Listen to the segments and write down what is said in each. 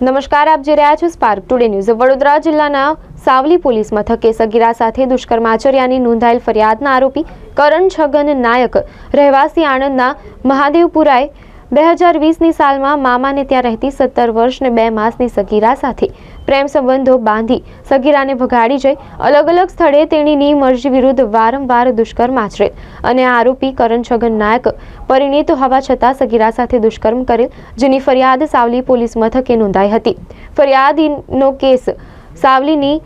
નમસ્કાર, આપ જે રહ્યા છો સ્પાર્ક ટુડે ન્યૂઝ વડોદરા જિલ્લાના સાવલી પોલીસ મથકે સગીરા સાથે દુષ્કર્મ આચર્યાની નોંધાયેલ ફરિયાદના આરોપી કરણ છગન નાયક રહેવાસી આણંદના મહાદેવપુરાએ બે હજાર વીસની સાલમાં મામાને ત્યાં રહેતી સત્તર વર્ષને બે માસની સગીરા સાથે પ્રેમ સંબંધો બાંધી સગીરાને ભગાડી જઈ. અલગ અલગ સ્થળે તેણીની મરજી વિરુદ્ધ વારંવાર દુષ્કર્મ આચરેલ અને આરોપી કરણ છગન નાયક પરિણીત હોવા છતાં સગીરા સાથે દુષ્કર્મ કરેલ જેની ફરિયાદ સાવલી પોલીસ મથકે નોંધાઈ હતી. ફરિયાદીનો કેસ સાવલીની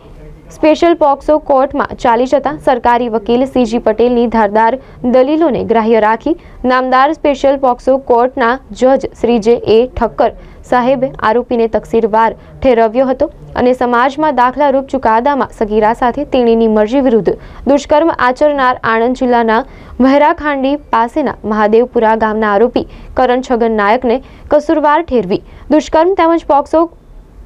સ્પેશિયલ પોક્સો કોર્ટમાં ચાલી જતા સરકારી વકીલ સીજી પટેલની ધારદાર દલીલોને ગ્રાહ્ય રાખી નામદાર સ્પેશિયલ પોક્સો કોર્ટના જજ શ્રી જે એ ઠક્કર સાહેબે આરોપીને તકસીરવાર ઠેરવ્યો હતો અને સમાજમાં દાખલારૂપ ચુકાદામાં સગીરા સાથે તેણીની મરજી વિરુદ્ધ દુષ્કર્મ આચરનાર આણંદ જિલ્લાના મહેરાખાંડી પાસેના મહાદેવપુરા ગામના આરોપી કરણ છગન નાયકને કસૂરવાર ઠેરવી દુષ્કર્મ તેમજ પોક્સો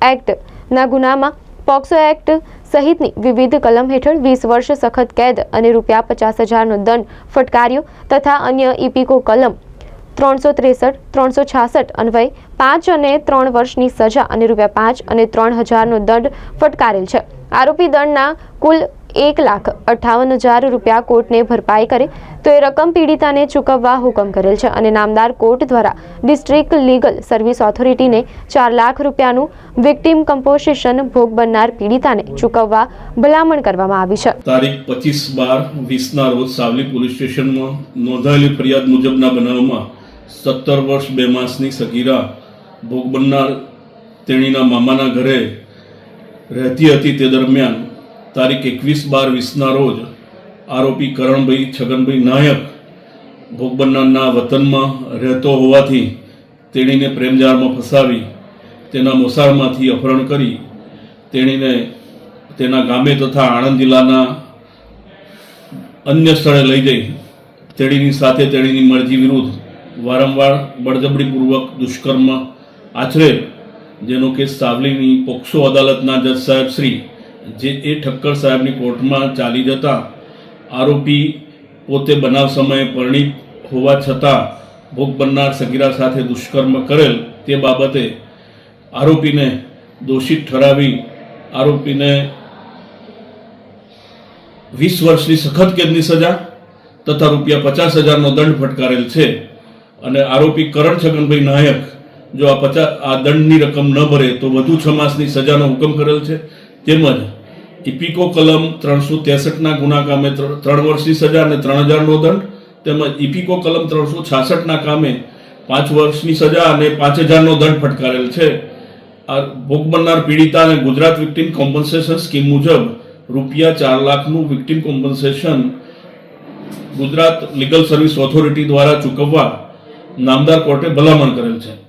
એક્ટના ગુનામાં પોક્સો એક્ટ સહિતની વિવિધ કલમ હેઠળ વીસ વર્ષ સખત કેદ અને રૂપિયા પચાસ હજારનો દંડ ફટકાર્યો તથા અન્ય ઇપિકો કલમ ત્રણસો ત્રેસઠ, ત્રણસો છાસઠ અન્વયે પાંચ અને ત્રણ વર્ષની સજા અને રૂપિયા પાંચ અને ત્રણ હજારનો દંડ ફટકારેલ છે. આરોપી દંડના કુલ એક લાખ અઠ્ઠાવન હજાર રૂપિયા કોર્ટને ભરપાઈ કરે તો એ રકમ પીડિતાને ચૂકવવા હુકમ કરેલ છે અને નામદાર કોર્ટ દ્વારા ડિસ્ટ્રિક્ટ લીગલ સર્વિસ ઓથોરિટીને ચાર લાખ રૂપિયાનું વિક્ટિમ કમ્પોઝિશન ભોગ બનનાર પીડિતાને ચૂકવવા ભલામણ કરવામાં આવી છે. તારીખ પચીસ બાર વીસના રોજ સાવલી પોલીસ સ્ટેશનમાં નોંધાયેલી ફરિયાદ મુજબના બનાવમાં સત્તર વર્ષ બે માસની સગીરા ભોગ બનનાર તેણીના મામાના ઘરે રહેતી હતી તે દરમિયાન તારીખ એકવીસ બાર વીસના રોજ આરોપી કરણભાઈ છગનભાઈ નાયક ભોગ વતનમાં રહેતો હોવાથી તેણીને પ્રેમજાળમાં ફસાવી, તેના મોસાળમાંથી અપહરણ કરી, તેણીને તેના ગામે તથા આણંદ જિલ્લાના અન્ય સ્થળે લઈ જઈ, તેણીની સાથે તેણીની મરજી વિરુદ્ધ વારંવાર બળજબરીપૂર્વક દુષ્કર્મ આચરે, જેનો કેસ સાવલીની પોક્સો અદાલતના જજ સાહેબ શ્રી જે એ ઠક્કર સાહેબની કોર્ટમાં ચાલી જતા આરોપી પોતે બનાવ સમયે પરિણીત હોવા છતાં ભોગ બનનાર સગીરા સાથે દુષ્કર્મ કરેલ તે બાબતે આરોપીને દોષિત ઠરાવી આરોપીને વીસ વર્ષની સખત કેદની સજા તથા રૂપિયા પચાસ હજારનો દંડ ફટકારેલ છે. અને આરોપી કરણ છગનભાઈ નાયક જો આ પચાસ આ દંડની રકમ ન ભરે તો વધુ છ માસની સજાનો હુકમ કરેલ છે. તેમજ ઇપિકો કલમ ત્રણસો ત્રેસઠના ગુના કામે ત્રણ વર્ષની સજા અને ત્રણ હજારનો દંડ. તેમજ ઇપિકો કલમ ત્રણસો છાસઠના કામે પાંચ વર્ષની સજા અને પાંચ હજારનો દંડ ફટકારેલ છે. આ ભોગ બનનાર પીડિતા અને ગુજરાત વિક્ટિમ કોમ્પન્સેશન સ્કીમ મુજબ રૂપિયા ચાર લાખનું victim compensation Gujarat legal service authority દ્વારા ચૂકવવા નામદાર કોર્ટે ભલામણ કરેલ છે.